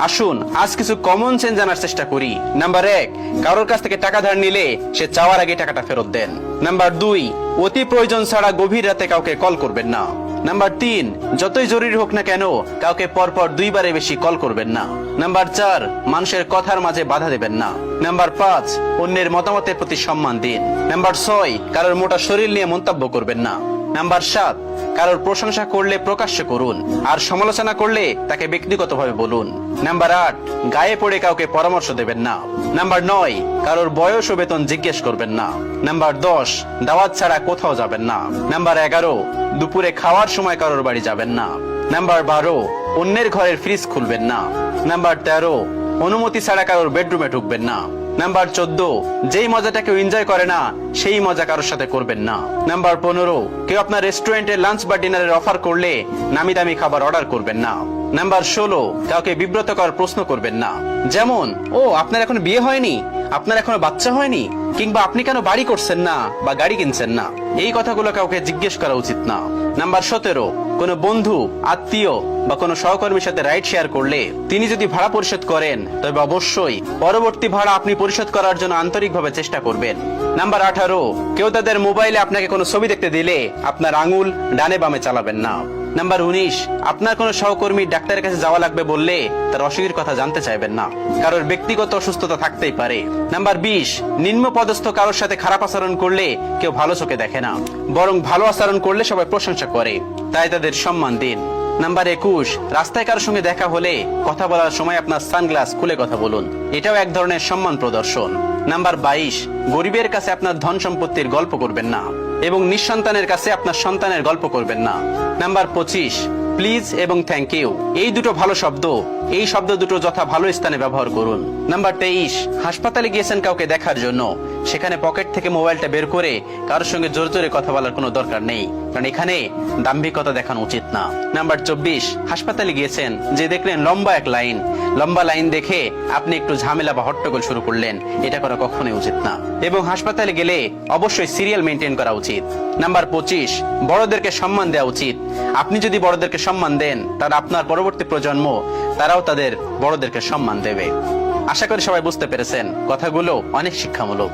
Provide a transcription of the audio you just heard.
আসুন, আজ কিছু কমন সেন্স জানার চেষ্টা করি। নাম্বার এক, কারোর কাছ থেকে টাকা ধার নিলে সে চাওয়ার আগে টাকাটা ফেরত দেন। নাম্বার দুই, অতি প্রয়োজন ছাড়া গভীর রাতে কাউকে কল করবেন না। নাম্বার তিন, যতই জরুরি হোক না কেন, কাউকে পরপর দুইবারে বেশি কল করবেন না। নাম্বার চার, মানুষের কথার মাঝে বাধা দেবেন না। নাম্বার পাঁচ, অন্যের মতামতের প্রতি সম্মান দিন। নাম্বার ছয়, কারোর মোটা শরীর নিয়ে মন্তব্য করবেন না। নাম্বার সাত, কারোর প্রশংসা করলে প্রকাশ্য করুন, আর সমালোচনা করলে তাকে ব্যক্তিগতভাবে বলুন। নাম্বার আট, গায়ে পড়ে কাউকে পরামর্শ দেবেন না। নাম্বার নয়, কারোর বয়স ও বেতন জিজ্ঞেস করবেন না। নাম্বার দশ, দাওয়াত ছাড়া কোথাও যাবেন না। নাম্বার এগারো, দুপুরে খাওয়ার সময় কারোর বাড়ি যাবেন না। নাম্বার বারো, অন্যের ঘরের ফ্রিজ খুলবেন না। নাম্বার তেরো, অনুমতি ছাড়া কারোর বেডরুমে ঢুকবেন না। নাম্বার চোদ্দ, যেই মজাটা কেউ এনজয় করে না, সেই মজা কারোর সাথে করবেন না। নাম্বার পনেরো, কেউ আপনার রেস্টুরেন্টে লাঞ্চ বা ডিনারের অফার করলে নামি দামি খাবার অর্ডার করবেন না। নাম্বার ষোলো, কাউকে বিব্রত করার প্রশ্ন করবেন না। যেমন, ও, আপনার এখন বিয়ে হয়নি? আপনার এখনও বাচ্চা হয়নি? কিংবা আপনি কেন বাড়ি করছেন না বা গাড়ি কিনছেন না? এই কথাগুলো কাউকে জিজ্ঞেস করা উচিত না। নাম্বার সতেরো, কোনো বন্ধু, আত্মীয় বা কোনো সহকর্মীর সাথে রাইড শেয়ার করলে তিনি যদি ভাড়া পরিশোধ করেন, তবে অবশ্যই পরবর্তী ভাড়া আপনি পরিশোধ করার জন্য আন্তরিকভাবে চেষ্টা করবেন। নাম্বার আঠারো, কেউ তাদের মোবাইলে আপনাকে কোনো ছবি দেখতে দিলে আপনার আঙুল ডানে বামে চালাবেন না। নাম্বার উনিশ, আপনার কোনো সহকর্মী ডাক্তারের কাছে যাওয়া লাগবে বললে তার অসুখের কথা জানতে চাইবেন না। কারোর ব্যক্তিগত অসুস্থতা থাকতেই পারে। নাম্বার বিশ নিম্ন পদস্থ কারোর সাথে খারাপ আচরণ করলে কেউ ভালো চোখে দেখে না। বরং ভালো আচরণ করলে সবাই প্রশংসা করে। তাই তাদের সম্মান দিন। নাম্বার একুশ, রাস্তায় কারোর সঙ্গে দেখা হলে কথা বলার সময় আপনার সানগ্লাস খুলে কথা বলুন। এটাও এক ধরনের সম্মান প্রদর্শন। নাম্বার বাইশ, গরিবের কাছে আপনার ধন সম্পত্তির গল্প করবেন না। এবং নিঃসন্তানের কাছে আপনার সন্তানের গল্প করবেন না। নাম্বার পঁচিশ প্লিজ এবং থ্যাংক ইউ। এই দুটো ভালো শব্দ, এই শব্দ দুটো যথা ভালো স্থানে ব্যবহার করুন। নাম্বার তেইশ, হাসপাতালে গিয়েছেন কাউকে দেখার জন্য। সেখানে পকেট থেকে মোবাইলটা বের করে কারোর সঙ্গে জোরে জোরে কথা বলার কোনো দরকার নেই, কারণ এখানে দাম্ভিকতা দেখানো উচিত না। নাম্বার চব্বিশ, হাসপাতালে গিয়েছেন যে দেখলেন লম্বা এক লাইন। লম্বা লাইন দেখে আপনি একটু ঝামেলা বা হট্টগোল শুরু করলেন, এটা করা কখনোই উচিত না। এবং হাসপাতালে গেলে অবশ্যই সিরিয়াল মেনটেন করা উচিত। নাম্বার পঁচিশ, বড়দেরকে সম্মান দেওয়া উচিত। আপনি যদি বড়দেরকে সম্মান দেন, তারা আপনার পরবর্তী প্রজন্ম, তারাও তাদের বড়দেরকে সম্মান দেবে। আশা করি সবাই বুঝতে পেরেছেন, কথাগুলো অনেক শিক্ষামূলক।